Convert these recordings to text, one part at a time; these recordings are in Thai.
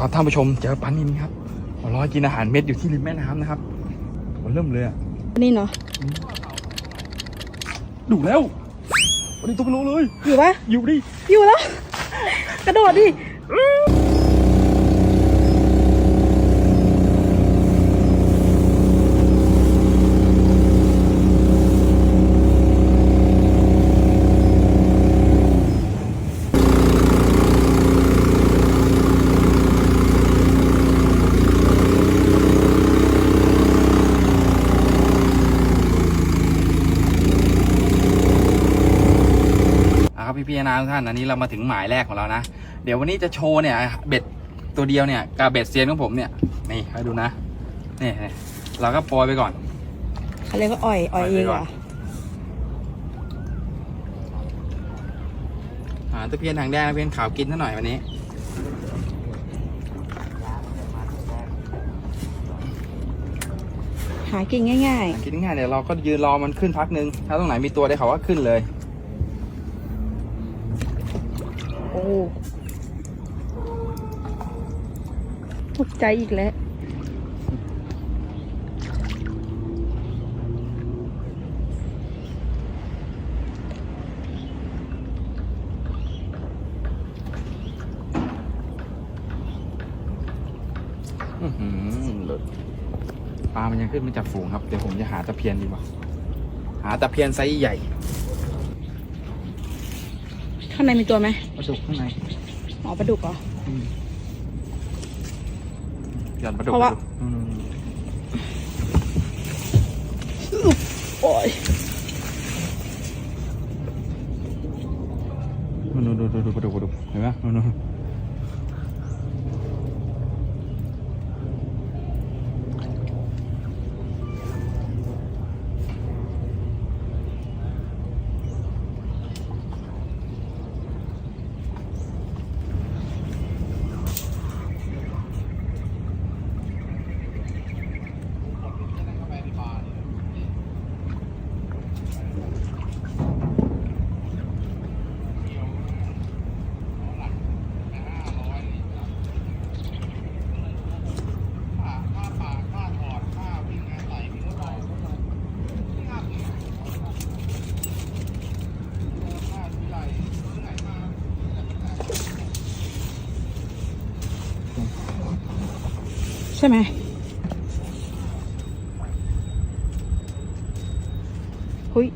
ครับท่านผู้ชมเจอปลานินครับหัวลอยกินอาหารเม็ดอยู่ที่ริมแม่น้ำนะครับมันเริ่มเลยอะนี่เนาะดุแล้ววันนี้ตัวเป็นโลเลยอยู่ปะอยู่ดิอยู่แล้ว กระโดดดิ อะครับพี่พี่ๆ นะทุกท่านอันนี้เรามาถึงหมายแรกของเรานะ เดี๋ยววันนี้จะโชว์เนี่ยเบ็ดตัวเดียวเนี่ยกับเบ็ดเซียนของผมเนี่ยนี่ให้ดูนะนี่นี่เราก็โปรยไปก่อนอะไรก็อ่อยอ่อยเองเหรอหาตะเพียนหางแดงตะเพียนขาวกินซะหน่อยวันนี้หากินง่ายกินง่ายเดี๋ยวเราก็ยืนรอมันขึ้นพักนึง ถ้าตรงไหนมีตัวได้เขาว่าขึ้นเลย อ้ตกใจอีกแล้ว อื้อหือหลุดปลามันยังขึ้นมาจากฝูงครับ เดี๋ยวผมจะหาตะเพียนดีกว่า หาตะเพียนไซส์ใหญ่ ข้างในมีตัวไหมปลาดุกข้างในอ๋อปลาดุกเหรอ อืมหย่อนปลาดุกเพราะว่าปลดุกอืมโอ้ยดูดูดูดูปลาดุกปลาดุกเห็นไหมนู่น ใช่ไหมหุย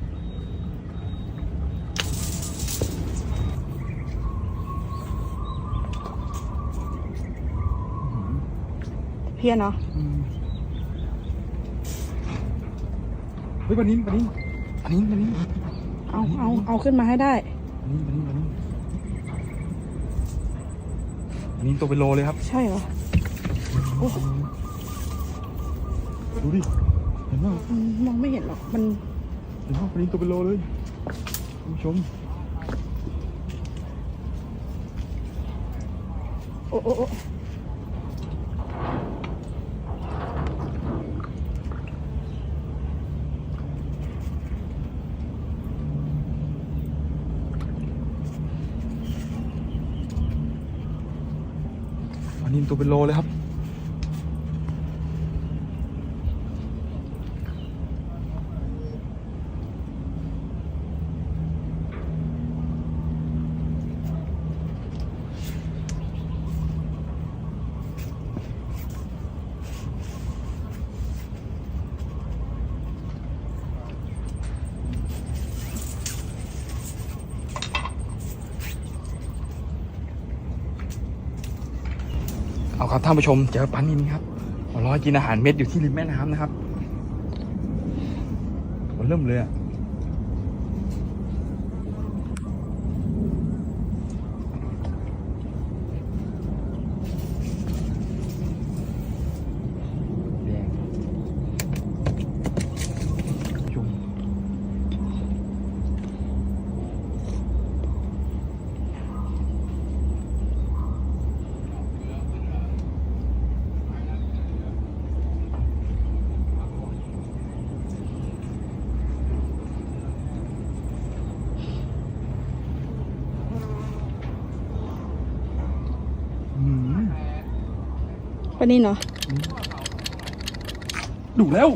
เพี้ยนเนาะอืมเฮ้ยปลานิ้นปลานิ้นปลานิ้นปลานิ้นเอาเอาเอาขึ้นมาให้ได้ปลานิ้นปลานิ้นปลานิ้นปลานิ้นตัวเป็นโลเลยครับ ใช่เหรอ ดูดิ เห็นไหมอืมมองไม่เห็นหรอก มันเห็นไหมปลานิ้นตัวเป็นโลเลยคุณผู้ชม โอ้โอ้โอ้ปลานิ้นตัวเป็นโลเลยครับ เอาครับท่านผู้ชมเจอปลานินครับรอยกินอาหารเม็ดอยู่ที่ริมแม่น้ำนะครับมันเริ่มเลยอะแดงจุ่ม ปลานินเหรอดุแล้ว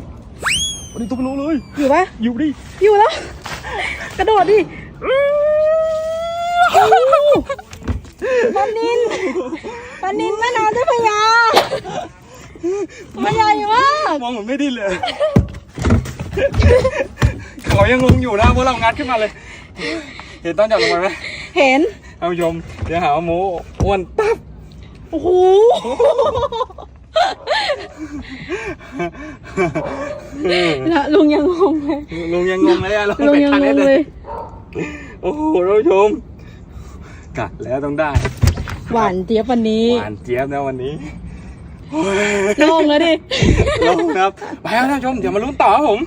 วันนี้ตัวเป็นโลเลย อยู่ปะอยู่ดิ อยู่แล้ว กระโดดดิปลานินปลานินแม่น้ำเจ้าพระยาตัวใหญ่มากมองเหมือนไม่ดิ้นเลยเขายังงงอยู่นะพวกเรางัดขึ้นมาเลย เห็นตอนจับลงไปไหมเห็นท่านผู้ชมเดี๋ยวหาว่าโมอ้วนตับโอ้โห นะลุงยังงงเลยลุงยังงงเลยอะลงลุงไปยังคันงนี้งเลเลยยโอ้โหท่านผู้ชมกัดแล้วต้องได้ หวานเจี๊ยบวันนี้ หวานเจี๊ยบนะวันนี้โล่งแล้วดิลงนะครับ ไปครับท่านผู้ชม เดี๋ยวมาลุ้นต่อครับผม